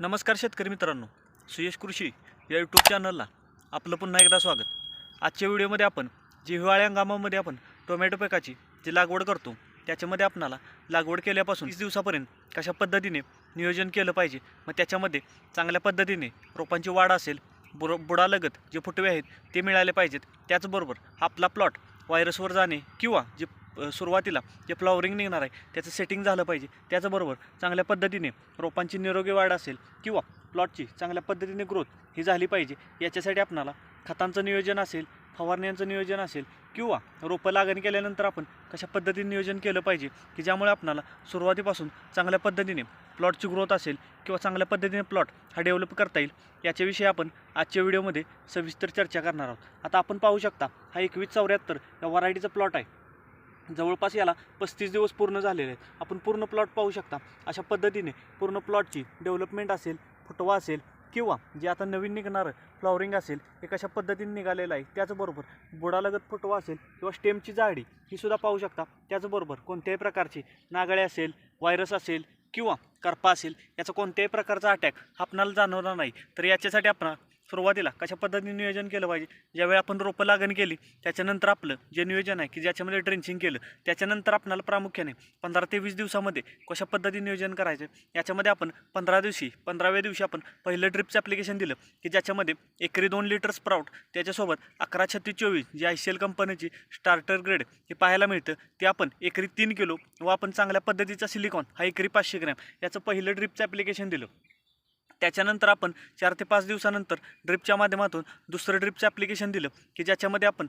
नमस्कार शेतकरी मित्रांनो सुयश कृषी या यूट्यूब चॅनलला आपलं पुन्हा एकदा स्वागत. आजच्या व्हिडिओमध्ये आपण जी हिवाळ्या हंगामामध्ये आपण टोमॅटो पिकाची जी लागवड करतो त्याच्यामध्ये आपणाला लागवड केल्यापासून तीस दिवसापर्यंत कशा पद्धतीने नियोजन केलं पाहिजे मग त्याच्यामध्ये चांगल्या पद्धतीने रोपांची वाढ असेल बुर बुडालगत जे फुटवे आहेत ते मिळाले पाहिजेत. त्याचबरोबर आपला प्लॉट व्हायरसवर जाणे किंवा जे सुरुवातीला जे फ्लॉवरिंग निघणार आहे त्याचं सेटिंग झालं पाहिजे. त्याचबरोबर चांगल्या पद्धतीने रोपांची निरोगी वाढ असेल किंवा प्लॉटची चांगल्या पद्धतीने ग्रोथ ही झाली पाहिजे याच्यासाठी आपणाला खतांचं नियोजन असेल फवारण्यांचं नियोजन असेल किंवा रोपं लागण केल्यानंतर आपण कशा पद्धतीने नियोजन केलं पाहिजे की ज्यामुळे आपणाला सुरुवातीपासून चांगल्या पद्धतीने प्लॉटची ग्रोथ असेल किंवा चांगल्या पद्धतीने प्लॉट हा डेव्हलप करता येईल याच्याविषयी आपण आजच्या व्हिडिओमध्ये सविस्तर चर्चा करणार आहोत. आता आपण पाहू शकता हा एकवीस चौऱ्याहत्तर या व्हरायटीचा प्लॉट आहे. जवळपास याला पस्तीस दिवस पूर्ण झालेले आहेत. आपण पूर्ण प्लॉट पाहू शकता. अशा पद्धतीने पूर्ण प्लॉटची डेव्हलपमेंट असेल फुटवा असेल किंवा जे आता नवीन निघणारं फ्लॉवरिंग असेल हे कशा पद्धतीने निघालेलं आहे. त्याचबरोबर बुडालगत फुटवा असेल किंवा स्टेमची जाडी ही सुद्धा पाहू शकता. त्याचबरोबर कोणत्याही प्रकारची नागळे असेल व्हायरस असेल किंवा करपा असेल याचा कोणत्याही प्रकारचा अटॅक आपणाला जाणवणार नाही. तर याच्यासाठी आपण सुरुवातीला कशा पद्धतीने नियोजन केलं पाहिजे? ज्यावेळी आपण रोपं लागण केली त्याच्यानंतर आपलं जे नियोजन आहे की ज्याच्यामध्ये ड्रेंचिंग केलं त्याच्यानंतर आपणाला प्रामुख्याने पंधरा ते वीस दिवसामध्ये कशा पद्धतीने नियोजन करायचं याच्यामध्ये आपण पंधरा दिवशी पंधराव्या दिवशी आपण पहिलं ड्रिपचं ॲप्लिकेशन दिलं की ज्याच्यामध्ये एकरी दोन लिटर स्प्राउट त्याच्यासोबत अकरा छत्तीस चोवीस जी आय सी एल कंपनीची स्टार्टर ग्रेड हे पाहायला मिळतं. ते आपण एकरी तीन किलो व आपण चांगल्या पद्धतीचा सिलिकॉन हा एकरी पाचशे ग्रॅम याचं पहिलं ड्रिपचं ॲप्लिकेशन दिलं. त्याच्यानंतर आपण चार ते पाच दिवसानंतर ड्रिपच्या माध्यमातून दुसरं ड्रिपचं ॲप्लिकेशन दिलं की ज्याच्यामध्ये आपण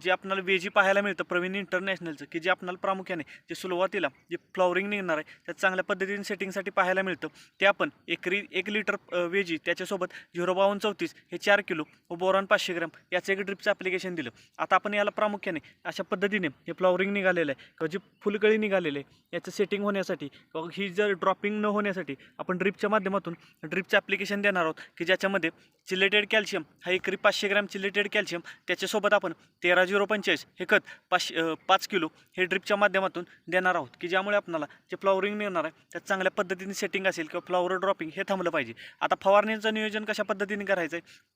जे आपल्याला वेजी पाहायला मिळतं प्रवीण इंटरनॅशनलचं की जे आपल्याला प्रामुख्याने जे सुरुवातीला जे फ्लॉवरिंग निघणार आहे त्यात चांगल्या पद्धतीने सेटिंगसाठी पाहायला मिळतं. ते आपण एकरी एक लिटर वेजी त्याच्यासोबत झिरो बावन्न चौतीस हे चार किलो व बोरॉन पाचशे ग्रॅम याचं एक ड्रिपचं ॲप्लिकेशन दिलं. आता आपण याला प्रामुख्याने अशा पद्धतीने हे फ्लॉवरिंग निघालेलं आहे किंवा जी फुलकळी निघालेली आहे याचं सेटिंग होण्यासाठी किंवा ही जर ड्रॉपिंग न होण्यासाठी आपण ड्रिपच्या माध्यमातून ड्रिपचं ॲप्लिकेशन देणार आहोत की ज्याच्यामध्ये चिलेटेड कॅल्शियम हा एकरी पाचशे ग्रॅम चिलेटेड कॅल्शियम त्याच्यासोबत आपण तेरा झिरो पंचेचाळीस हे खत पाचशे पाच किलो हे ड्रिपच्या माध्यमातून देणार आहोत की ज्यामुळे आपणाला जे फ्लॉवरिंग मिळणार आहे त्यात चांगल्या पद्धतीने सेटिंग असेल किंवा फ्लॉवर ड्रॉपिंग हे थांबलं पाहिजे. आता फवारणीचं नियोजन कशा पद्धतीने करायचं आहे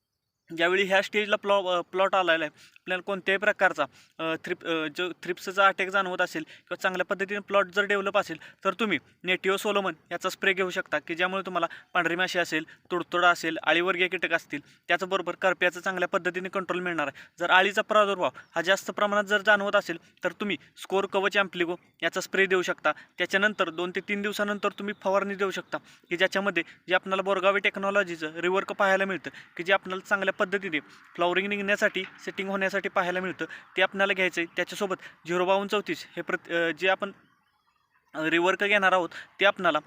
ज्यावेळी ह्या स्टेजला प्लॉ प्लॉट आलेला आहे आपल्याला कोणत्याही प्रकारचा थ्रिप जो थ्रिप्सचा अटॅक जाणवत असेल किंवा चांगल्या पद्धतीने प्लॉट जर डेव्हलप असेल तर तुम्ही नेटिओ सोलोमन याचा स्प्रे घेऊ शकता की ज्यामुळे तुम्हाला पांढरी माशी असेल तुडतुडा असेल आळीवर्गीय कीटक असतील त्याचबरोबर करप्याचं चांगल्या पद्धतीने कंट्रोल मिळणार आहे. जर आळीचा प्रादुर्भाव हा जास्त प्रमाणात जर जाणवत असेल तर तुम्ही स्कोर कवच ॲम्प्लिगो याचा स्प्रे देऊ शकता. त्याच्यानंतर दोन ते तीन दिवसानंतर तुम्ही फवारणी देऊ शकता की ज्याच्यामध्ये जे आपल्याला बोरगावी टेक्नॉलॉजीचं रिवर्क पाहायला मिळतं की जे आपल्याला चांगल्या पद्धतीने फ्लॉवरिंग निघण्यासाठी सेटिंग होण्यासाठी पाहायला मिळतं. ते आपल्याला घ्यायचं आहे त्याच्यासोबत झिरो बावन्न चौतीस हे प्रत जे आपण रिवर्क घेणार आहोत ते आपणाला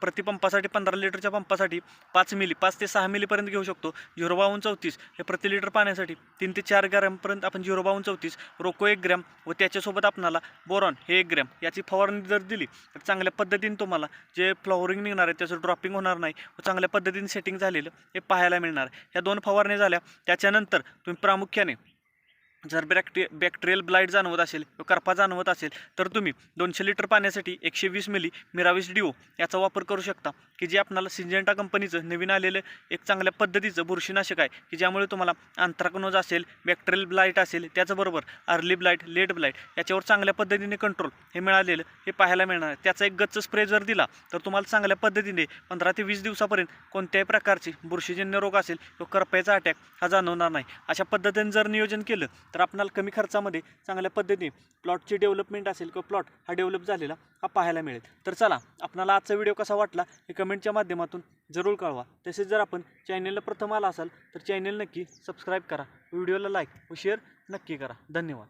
प्रतिपंपासाठी पंधरा लिटरच्या पंपासाठी पाच मिली पाच ते सहा मिलीपर्यंत घेऊ शकतो. झिरो बावन्न चौतीस हे प्रति लिटर पाण्यासाठी तीन ते चार ग्रॅमपर्यंत आपण झिरो बावन्न चौतीस रोको एक ग्रॅम व त्याच्यासोबत आपणाला बोरॉन हे एक ग्रॅम याची फवारणी जर दिली तर चांगल्या पद्धतीने तुम्हाला जे फ्लॉवरिंग निघणार आहे त्याचं ड्रॉपिंग होणार नाही व चांगल्या पद्धतीने सेटिंग झालेलं हे पाहायला मिळणार. ह्या दोन फवारण्या झाल्या त्याच्यानंतर तुम्ही प्रामुख्याने जर बॅक्टे बॅक्टेरियल ब्लाईट जाणवत असेल किंवा करपा जाणवत असेल तर तुम्ही दोनशे लिटर पाण्यासाठी एकशे वीस मिली मिरावीस डिओ याचा वापर करू शकता. की जे आपल्याला सिंजेंटा कंपनीचं नवीन आलेलं एक चांगल्या पद्धतीचं बुरशीनाशक आहे की ज्यामुळे तुम्हाला आंथ्राकनोज असेल बॅक्टेरियल ब्लाईट असेल त्याचबरोबर अर्ली ब्लाईट लेट ब्लाईट याच्यावर चांगल्या पद्धतीने कंट्रोल हे मिळालेलं हे पाहायला मिळणार आहे. त्याचा एक गच्च स्प्रे जर दिला तर तुम्हाला चांगल्या पद्धतीने पंधरा ते वीस दिवसापर्यंत कोणत्याही प्रकारची बुरशीजन्य रोग असेल किंवा करपायचा अटॅक हा जाणवणार नाही. अशा पद्धतीने जर नियोजन केलं तर आपणाला कमी खर्चामध्ये चांगल्या पद्धतीने प्लॉटची डेव्हलपमेंट असेल किंवा प्लॉट हा डेव्हलप झालेला हा पाहायला मिळेल. तर चला आपणाला आजचा व्हिडिओ कसा वाटला हे कमेंटच्या माध्यमातून जरूर कळवा. तसेच जर आपण चॅनेलला प्रथम आला असाल तर चॅनेल नक्की सबस्क्राईब करा. व्हिडिओला लाईक व शेअर नक्की करा. धन्यवाद.